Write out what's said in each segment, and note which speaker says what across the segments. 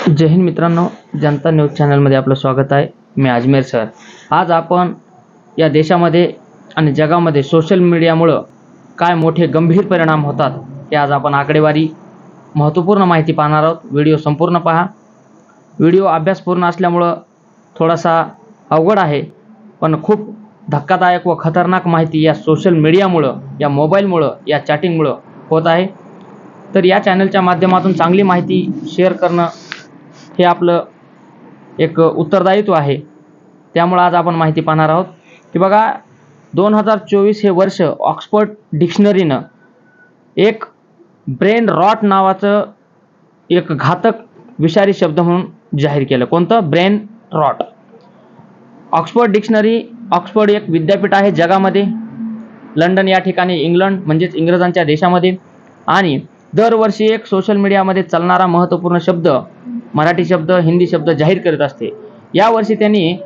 Speaker 1: जय हिंद मित्रांनो जनता न्यूज चॅनलमध्ये आपलं स्वागत आहे. मी अजमेर सर. आज आपण या देशामध्ये आणि जगामध्ये सोशल मीडियामुळं काय मोठे गंभीर परिणाम होतात हे आज आपण आकडेवारी महत्त्वपूर्ण माहिती पाहणार आहोत. व्हिडिओ संपूर्ण पहा. व्हिडिओ अभ्यासपूर्ण असल्यामुळं थोडासा अवघड आहे पण खूप धक्कादायक व खतरनाक माहिती या सोशल मीडियामुळं या मोबाईलमुळं या चॅटिंगमुळं होत आहे. तर या चॅनलच्या माध्यमातून चांगली माहिती शेअर करणं हे आपलं एक उत्तरदायित्व आहे. त्यामुळं आज आपण माहिती पाहणार आहोत की बघा दोन हजार चोवीस हे वर्ष ऑक्सफर्ड डिक्शनरीनं एक ब्रेन रॉट नावाचं एक घातक विषारी शब्द म्हणून जाहीर केलं. कोणतं? Brain rot. Oxford dictionary Oxford एक विद्यापीठ आहे जगामध्ये. लंडन या ठिकाणी इंग्लंड म्हणजेच इंग्रजांच्या देशामध्ये. आणि दरवर्षी एक सोशल मीडियामध्ये चालणारा महत्त्वपूर्ण शब्द मराठी शब्द हिंदी शब्द जाहीर करत असते. यावर्षी त्यांनी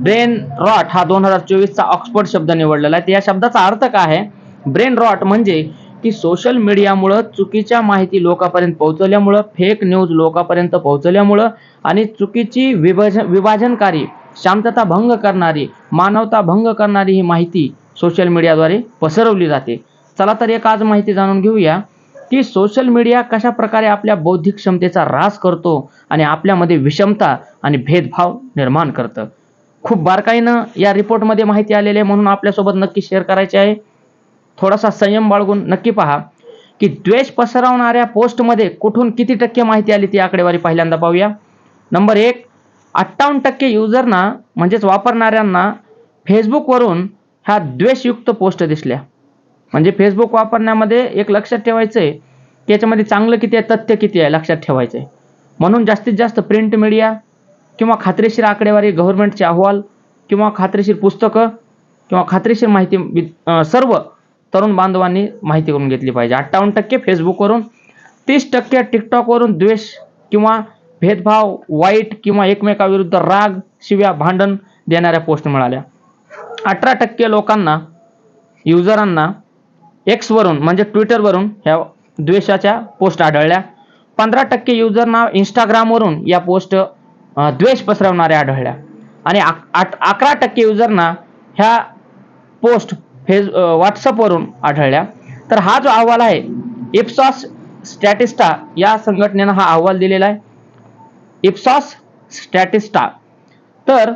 Speaker 1: ब्रेन रॉट हा दोन हजार चोवीसचा ऑक्सफर्ड शब्द निवडलेला आहे. या शब्दाचा अर्थ काय आहे? ब्रेन रॉट म्हणजे की सोशल मीडियामुळं चुकीच्या माहिती लोकांपर्यंत पोहोचवल्यामुळं फेक न्यूज लोकांपर्यंत पोहोचवल्यामुळं आणि चुकीची विभाजन विभाजनकारी शांतता भंग करणारी मानवता भंग करणारी ही माहिती सोशल मीडियाद्वारे पसरवली जाते. चला तर एक आज माहिती जाणून घेऊया. की सोशल मीडिया कशा प्रकारे आपल्या बौद्धिक क्षमतेचा ऱ्हास करतो आणि आपल्यामध्ये विषमता आणि भेदभाव निर्माण करतं. खूप बारकाईनं या रिपोर्टमध्ये माहिती आलेली आहे म्हणून आपल्यासोबत नक्की शेअर करायचे आहे. थोडासा संयम बाळगून नक्की पहा की द्वेष पसरवणाऱ्या पोस्टमध्ये कुठून किती टक्के माहिती आली ती आकडेवारी पहिल्यांदा पाहूया. नंबर एक अठ्ठावन्न टक्के युजरना म्हणजेच वापरणाऱ्यांना फेसबुकवरून ह्या द्वेषयुक्त पोस्ट दिसल्या. म्हणजे फेसबुक वापरण्यामध्ये एक लक्षात ठेवायचं आहे की याच्यामध्ये चांगलं किती आहे तथ्य किती आहे लक्षात ठेवायचं आहे म्हणून जास्तीत जास्त प्रिंट मीडिया किंवा खात्रीशीर आकडेवारी गव्हर्नमेंटचे अहवाल किंवा खात्रीशीर पुस्तकं किंवा खात्रीशीर माहिती सर्व तरुण बांधवांनी माहिती करून घेतली पाहिजे. अठ्ठावन्न टक्के फेसबुकवरून तीस टक्के टिकटॉकवरून द्वेष किंवा भेदभाव वाईट किंवा एकमेकाविरुद्ध राग शिव्या भांडण देणाऱ्या पोस्ट मिळाल्या. अठरा टक्के लोकांना युजरांना एक्सवरून म्हणजे ट्विटरवरून ह्या द्वेषाच्या पोस्ट आढळल्या. पंधरा टक्के युजरना इंस्टाग्रामवरून या पोस्ट द्वेष पसरवणाऱ्या आढळल्या. आणि आठ अकरा टक्के युजरना ह्या पोस्ट फेस व्हॉट्सअपवरून आढळल्या. तर हा जो अहवाल आहे इप्सॉस स्टॅटिस्टा या संघटनेनं हा अहवाल दिलेला आहे. इप्सॉस स्टॅटिस्टा तर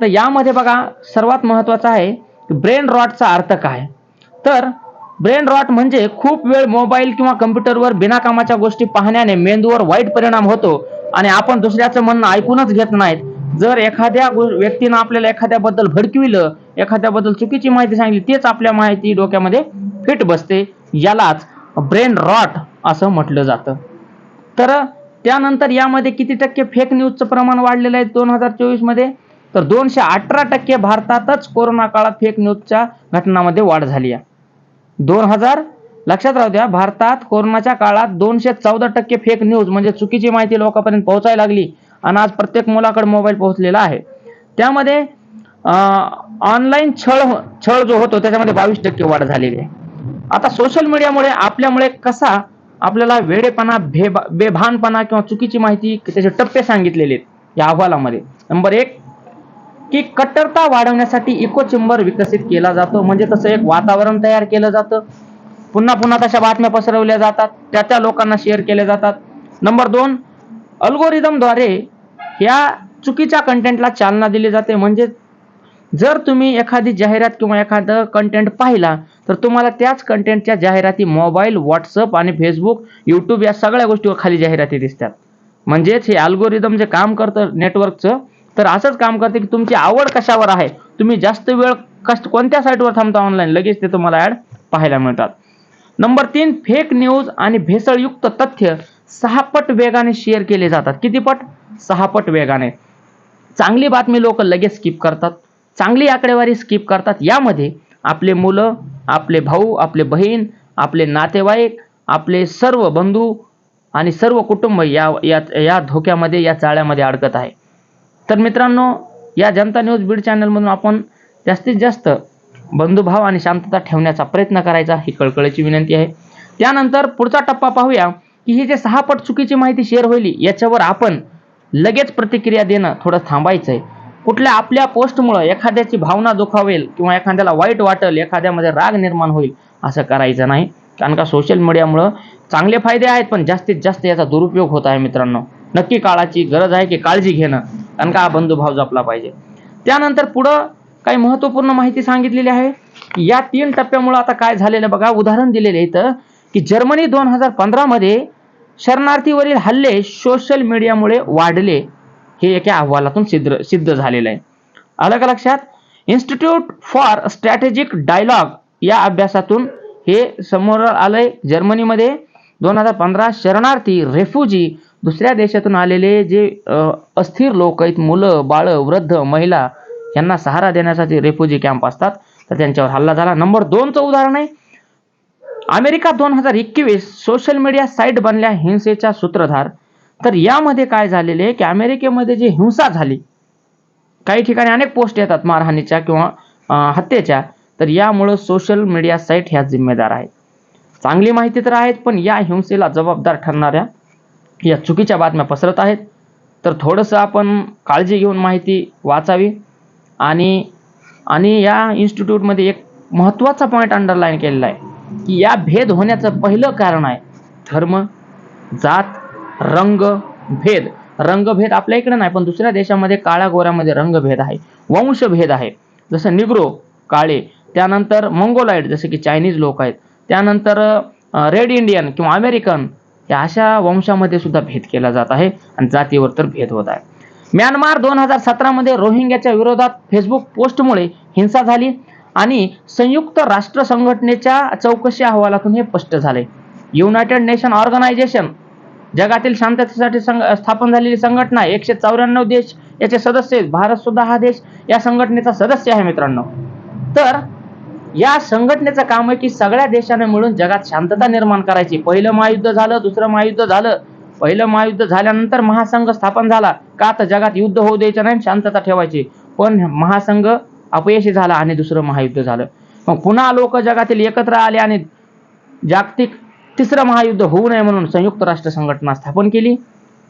Speaker 1: तर यामध्ये बघा सर्वात महत्त्वाचं आहे ब्रेन रॉटचा अर्थ काय? तर ब्रेन रॉट म्हणजे खूप वेळ मोबाईल किंवा कम्प्युटरवर बिनाकामाच्या गोष्टी पाहण्याने मेंदूवर वाईट परिणाम होतो. आणि आपण दुसऱ्याचं म्हणणं ऐकूनच घेत नाहीत. जर एखाद्या व्यक्तीनं आपल्याला एखाद्याबद्दल भडकविलं एखाद्याबद्दल चुकीची माहिती सांगितली तेच आपल्या माहिती डोक्यामध्ये फिट बसते. यालाच ब्रेन रॉट असं म्हटलं जातं. तर त्यानंतर यामध्ये किती टक्के फेक न्यूजचं प्रमाण वाढलेलं आहे दोन हजार चोवीसमध्ये तर दोनशे अठरा टक्के भारतातच कोरोना काळात फेक न्यूजच्या घटनामध्ये वाढ झाली आहे. दोन हजार लक्षात राहू द्या भारतात कोरोनाच्या काळात दोनशे चौदा टक्के फेक न्यूज म्हणजे चुकीची माहिती लोकांपर्यंत पोहोचायला लागली आणि आज प्रत्येक मुलाकडे मोबाईल पोहोचलेला आहे. त्यामध्ये ऑनलाईन छळ हो- छळ जो होतो त्याच्यामध्ये बावीस टक्के वाढ झालेली आहे. आता सोशल मीडियामुळे आपल्यामुळे कसा आपल्याला वेडेपणा भेबा बेभानपणा किंवा चुकीची माहिती त्याचे टप्पे सांगितलेले आहेत या अहवालामध्ये. नंबर एक की कट्टरता वाढवण्यासाठी इको चेंबर विकसित केला जातो. म्हणजे तसं एक वातावरण तयार केलं जातं. पुन्हा पुन्हा तशा बातम्या पसरवल्या जातात. त्या त्या लोकांना शेअर केल्या जातात. नंबर दोन अल्गोरिदमद्वारे या चुकीच्या कंटेंटला चालना दिली जाते. म्हणजे जर तुम्ही एखादी जाहिरात किंवा एखादं कंटेंट पाहिला तर तुम्हाला त्याच कंटेंटच्या जाहिराती मोबाईल व्हॉट्सअप आणि फेसबुक यूट्यूब या सगळ्या गोष्टीवर खाली जाहिराती दिसतात. म्हणजेच हे अल्गोरिदम जे काम करतं नेटवर्कचं तर असंच काम करते की तुमची आवड कशावर आहे? तुम्ही जास्त वेळ कष्ट कोणत्या साईटवर थांबता ऑनलाईन लगेच ते तुम्हाला ॲड पाहायला मिळतात. नंबर तीन फेक न्यूज आणि भेसळयुक्त तथ्य सहापट वेगाने शेअर केले जातात. किती पट? वेगाने. चांगली बातमी लोक लगेच स्किप करतात. चांगली आकडेवारी स्किप करतात. यामध्ये आपले मुलं आपले भाऊ आपले बहीण आपले नातेवाईक आपले सर्व बंधू आणि सर्व कुटुंब या या या धोक्यामध्ये या चाळ्यामध्ये अडकत आहे. तर मित्रांनो या जनता न्यूज बीड चॅनलमधून आपण जास्तीत जास्त बंधुभाव आणि शांतता ठेवण्याचा प्रयत्न करायचा ही कळकळीची विनंती आहे. त्यानंतर पुढचा टप्पा पाहूया की ही जे सहा पट चुकीची माहिती शेअर होईल याच्यावर आपण लगेच प्रतिक्रिया देणं थोडं थांबायचं आहे कुठल्या आपल्या पोस्टमुळं एखाद्याची भावना दुखावेल किंवा एखाद्याला वाईट वाटेल एखाद्यामध्ये राग निर्माण होईल असं करायचं नाही. कारण का सोशल मीडियामुळं चांगले फायदे आहेत पण जास्तीत जास्त याचा दुरुपयोग होत आहे मित्रांनो. नक्की काळाची गरज आहे की काळजी घेणं. कारण का बंधुभाव जपला पाहिजे? त्यानंतर पुढं काही महत्त्वपूर्ण माहिती सांगितलेली आहे. या तीन टप्प्यामुळे आता काय झालेलं बघा? उदाहरण दिलेलं इथं की जर्मनी दोन हजार पंधरामध्ये शरणार्थीवरील हल्ले सोशल मीडियामुळे वाढले. हे एका अहवालातून सिद्ध सिद्ध झालेलं आहे. आलं का लक्षात? इन्स्टिट्यूट फॉर स्ट्रॅटेजिक डायलॉग या अभ्यासातून हे समोर आलंय. जर्मनीमध्ये दोन हजार पंधरा शरणार्थी रेफ्युजी दुसऱ्या देशातून आलेले जे अस्थिर लोक आहेत मुलं बाळं वृद्ध महिला यांना सहारा देण्यासाठी रेफ्युजी कॅम्प असतात. तर त्यांच्यावर हल्ला झाला. नंबर दोनचं उदाहरण आहे. अमेरिका दोन हजार एकवीस सोशल मीडिया साईट बनल्या हिंसेचा सूत्रधार. तर यामध्ये काय झालेले आहे की अमेरिकेमध्ये जी हिंसा झाली काही ठिकाणी अनेक पोस्ट येतात मारहाणीच्या किंवा हत्येच्या. तर यामुळं सोशल मीडिया साईट ह्या जिम्मेदार आहेत. चांगली माहिती तर आहेत पण या हिंसेला जबाबदार ठरणाऱ्या या चुकीच्या बातम्या पसरत आहेत. तर थोडंसं आपण काळजी घेऊन माहिती वाचावी. आणि आणि या इन्स्टिट्यूटमध्ये एक महत्त्वाचा पॉईंट अंडरलाईन केलेला आहे की या भेद होण्याचं पहिलं कारण आहे धर्म जात रंग भेद. रंगभेद आपल्या इकडे नाही पण दुसऱ्या देशामध्ये काळ्या गोऱ्यामध्ये रंगभेद आहे वंशभेद आहे. जसं निग्रो काळे त्यानंतर मंगोलाईट जसे की चायनीज लोक आहेत. त्यानंतर रेड इंडियन किंवा अमेरिकन या अशा वंशामध्ये सुद्धा भेद केला जात आहे आणि जातीवर तर भेद होत आहे. म्यानमार दोन हजार सतरामध्ये रोहिंग्याच्या विरोधात फेसबुक पोस्टमुळे हिंसा झाली आणि संयुक्त राष्ट्र संघटनेच्या चौकशी अहवालातून हे स्पष्ट झाले. युनायटेड नेशन ऑर्गनायझेशन जगातील शांततेसाठी संघ स्थापन झालेली संघटना एकशे चौऱ्याण्णव देश याचे सदस्य भारत सुद्धा हा देश या संघटनेचा सदस्य आहे मित्रांनो. तर या संघटनेचं काम आहे की सगळ्या देशाने मिळून जगात शांतता निर्माण करायची. पहिलं महायुद्ध झालं दुसरं महायुद्ध झालं. पहिलं महायुद्ध झाल्यानंतर महासंघ स्थापन झाला. का तर जगात युद्ध होऊ द्यायचं नाही शांतता ठेवायची. पण महासंघ अपयशी झाला आणि दुसरं महायुद्ध झालं. मग पुन्हा लोक जगातील एकत्र आले आणि जागतिक तिसरं महायुद्ध होऊ नये म्हणून संयुक्त राष्ट्र संघटना स्थापन केली.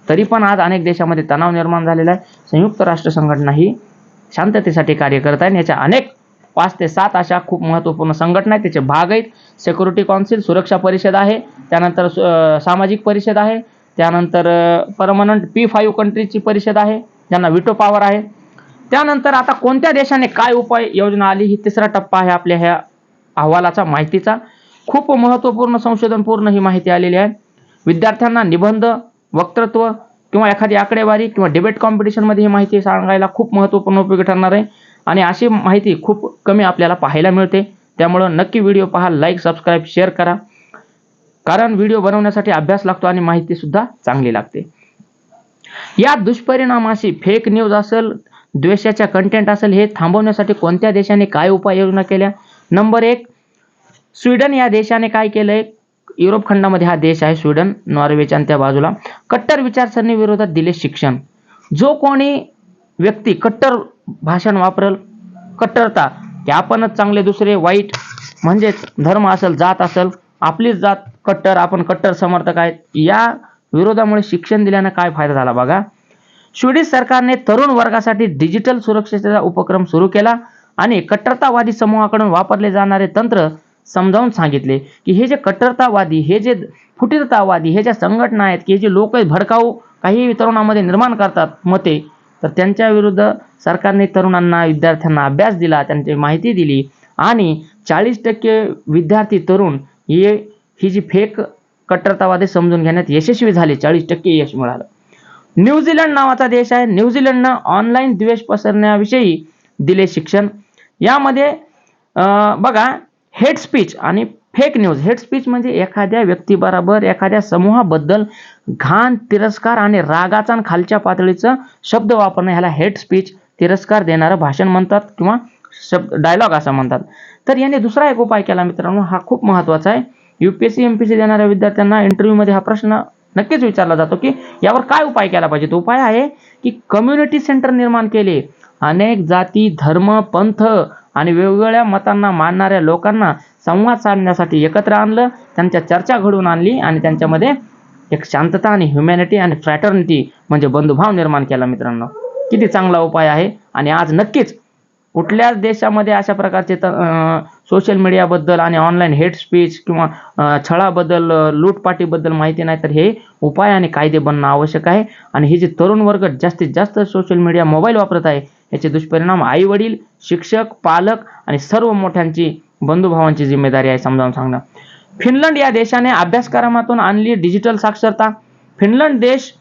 Speaker 1: तरी पण आज अनेक देशामध्ये तणाव निर्माण झालेला आहे. संयुक्त राष्ट्र संघटना ही शांततेसाठी कार्य करत आहे याच्या अनेक पाच ते सात अशा खूप महत्त्वपूर्ण संघटना आहेत. त्याचे भाग आहेत. सेक्युरिटी कौन्सिल सुरक्षा परिषद आहे. त्यानंतर सामाजिक परिषद आहे. त्यानंतर परमनंट पी फाईव्ह कंट्रीची परिषद आहे. ज्यांना विटो पॉवर आहे. त्यानंतर आता कोणत्या देशाने काय उपाय योजना आली? ही तिसरा टप्पा आहे आपल्या ह्या अहवालाचा माहितीचा. खूप महत्त्वपूर्ण संशोधनपूर्ण ही माहिती आलेली आहे. विद्यार्थ्यांना निबंध वक्तृत्व किंवा एखादी आकडेवारी किंवा डिबेट कॉम्पिटिशनमध्ये ही माहिती सांगायला खूप महत्त्वपूर्ण उपयोगी ठरणार आहे. आणि अशी माहिती खूप कमी आपल्याला पाहायला मिळते. त्यामुळं नक्की व्हिडिओ पहा लाईक सबस्क्राईब शेअर करा. कारण व्हिडिओ बनवण्यासाठी अभ्यास लागतो आणि माहिती सुद्धा चांगली लागते. या दुष्परिणामाशी फेक न्यूज असेल द्वेषाच्या कंटेंट असेल हे थांबवण्यासाठी कोणत्या देशाने काय उपाययोजना केल्या? नंबर एक स्वीडन या देशाने काय केलंय? युरोप खंडामध्ये हा देश आहे स्वीडन नॉर्वेच्या त्या बाजूला. कट्टर विचारसरणी विरोधात दिले शिक्षण. जो कोणी व्यक्ती कट्टर भाषण वापरल. कट्टरता की आपणच चांगले दुसरे वाईट म्हणजेच धर्म असेल जात असेल आपलीच जात कट्टर आपण कट्टर समर्थक आहेत. या विरोधामुळे शिक्षण दिल्यानं काय फायदा झाला बघा? स्वीडिश सरकारने तरुण वर्गासाठी डिजिटल सुरक्षेचा उपक्रम सुरू केला आणि कट्टरतावादी समूहाकडून वापरले जाणारे तंत्र समजावून सांगितले की हे जे कट्टरतावादी हे जे फुटीरतावादी हे ज्या संघटना आहेत की हे जे लोक भडकाऊ काही तरुणामध्ये निर्माण करतात मते तर त्यांच्या विरुद्ध सरकारने तरुणांना विद्यार्थ्यांना अभ्यास दिला त्यांची माहिती दिली आणि चाळीस टक्के विद्यार्थी तरुण हे ही जी फेक कट्टरतावादी समजून घेण्यात यशस्वी झाले चाळीस टक्के यश मिळालं. न्यूझीलंड नावाचा देश आहे. न्यूझीलंडनं ऑनलाईन द्वेष पसरण्याविषयी दिले शिक्षण. यामध्ये अं, बघा हेड स्पीच आणि फेक न्यूज हेड स्पीच म्हणजे एखाद्या व्यक्तीबरोबर एखाद्या समूहाबद्दल घाण तिरस्कार आणि रागाचा आणि खालच्या पातळीचं शब्द वापरणं ह्याला हेड स्पीच तिरस्कार देणारं भाषण म्हणतात किंवा शब्द डायलॉग असं म्हणतात. तर याने दुसरा एक उपाय केला मित्रांनो हा खूप महत्त्वाचा आहे. युपीएससी एमपीएससी देणाऱ्या विद्यार्थ्यांना इंटरव्ह्यूमध्ये हा प्रश्न नक्कीच विचारला जातो की यावर काय उपाय केला पाहिजे? तो उपाय आहे की कम्युनिटी सेंटर निर्माण केले. अनेक जाती धर्म पंथ आणि वेगवेगळ्या मतांना मानणाऱ्या लोकांना संवाद साधण्यासाठी एकत्र आणलं त्यांच्या चर्चा घडवून आणली आणि त्यांच्यामध्ये एक शांतता आणि ह्युमॅनिटी आणि फ्रॅटर्निटी म्हणजे बंधुभाव निर्माण केला मित्रांनो. किती चांगला उपाय आहे आणि आज नक्कीच कुठल्याच देशामध्ये अशा प्रकारचे सोशल मीडियाबद्दल आणि ऑनलाईन हेट स्पीच किंवा छळाबद्दल लूटपाटीबद्दल माहिती नाही तर हे उपाय आणि कायदे बनणं आवश्यक आहे. आणि हे जे तरुण वर्ग जास्तीत जास्त सोशल मीडिया मोबाईल वापरत आहे याचे दुष्परिणाम आई वडील शिक्षक पालक आणि सर्व मोठ्यांची बंधुभावांची जिम्मेदारी आहे समजावून सांगणं. फिनलंड या देशाने अभ्यासक्रमातून आणली डिजिटल साक्षरता. फिनलंड देश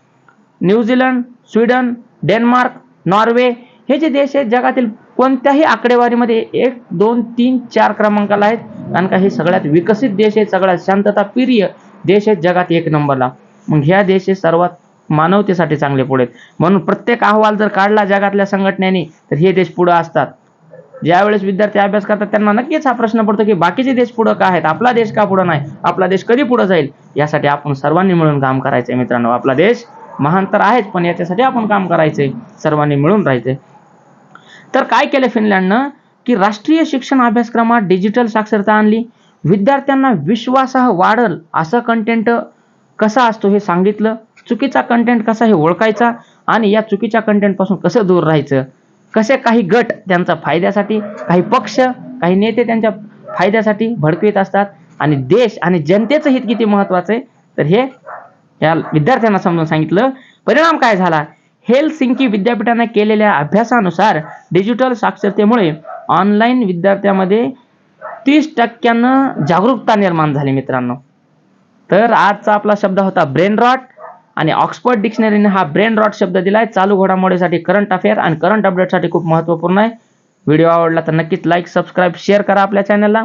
Speaker 1: न्यूझीलंड स्वीडन डेन्मार्क नॉर्वे हे जे देश आहेत जगातील कोणत्याही आकडेवारीमध्ये एक दोन तीन चार क्रमांकाला आहेत. कारण का हे सगळ्यात विकसित देश आहेत सगळ्यात शांतता प्रिय देश आहेत जगात एक नंबरला. मग ह्या देश हे सर्वात मानवतेसाठी चांगले पुढे आहेत. म्हणून प्रत्येक अहवाल जर काढला जगातल्या संघटनेने तर हे देश पुढे असतात. ज्यावेळेस विद्यार्थी अभ्यास करतात त्यांना नक्कीच हा प्रश्न पडतो की बाकीचे देश पुढे का आहेत? आपला देश का पुढे नाही? आपला देश कधी पुढे जाईल? यासाठी आपण सर्वांनी मिळून काम करायचंय मित्रांनो. आपला देश महान तर आहेच पण याच्यासाठी आपण काम करायचंय. सर्वांनी मिळून राहायचंय. तर काय केलं फिनलँडनं? की राष्ट्रीय शिक्षण अभ्यासक्रमात डिजिटल साक्षरता आणली. विद्यार्थ्यांना विश्वासाह वाढल असं कंटेंट कसा असतो हे सांगितलं. चुकीचा कंटेंट कसा हे ओळखायचा आणि या चुकीच्या कंटेंटपासून कसं दूर राहायचं? कसे काही गट त्यांचा फायद्यासाठी काही पक्ष काही नेते त्यांच्या फायद्यासाठी भडकवीत असतात आणि देश आणि जनतेचं हित किती महत्वाचं आहे तर हे या विद्यार्थ्यांना समजून सांगितलं. परिणाम काय झाला? हेलसिंकी विद्यापीठाने केलेल्या अभ्यासानुसार डिजिटल साक्षरतेमुळे ऑनलाईन विद्यार्थ्यामध्ये तीस टक्क्यानं जागरूकता निर्माण झाली मित्रांनो. तर आजचा आपला शब्द होता ब्रेन रॉट आणि ऑक्सफर्ड डिक्शनरीने हा ब्रेन रॉट शब्द दिलाय. चालू घडामोडीसाठी करंट अफेअर आणि करंट अपडेटसाठी खूप महत्त्वपूर्ण आहे. व्हिडिओ आवडला तर नक्कीच लाईक सबस्क्राईब शेअर करा आपल्या चॅनलला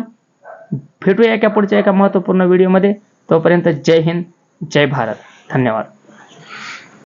Speaker 1: भेटूया एका पुढच्या एका महत्त्वपूर्ण व्हिडिओमध्ये तोपर्यंत जय हिंद जय भारत. धन्यवाद.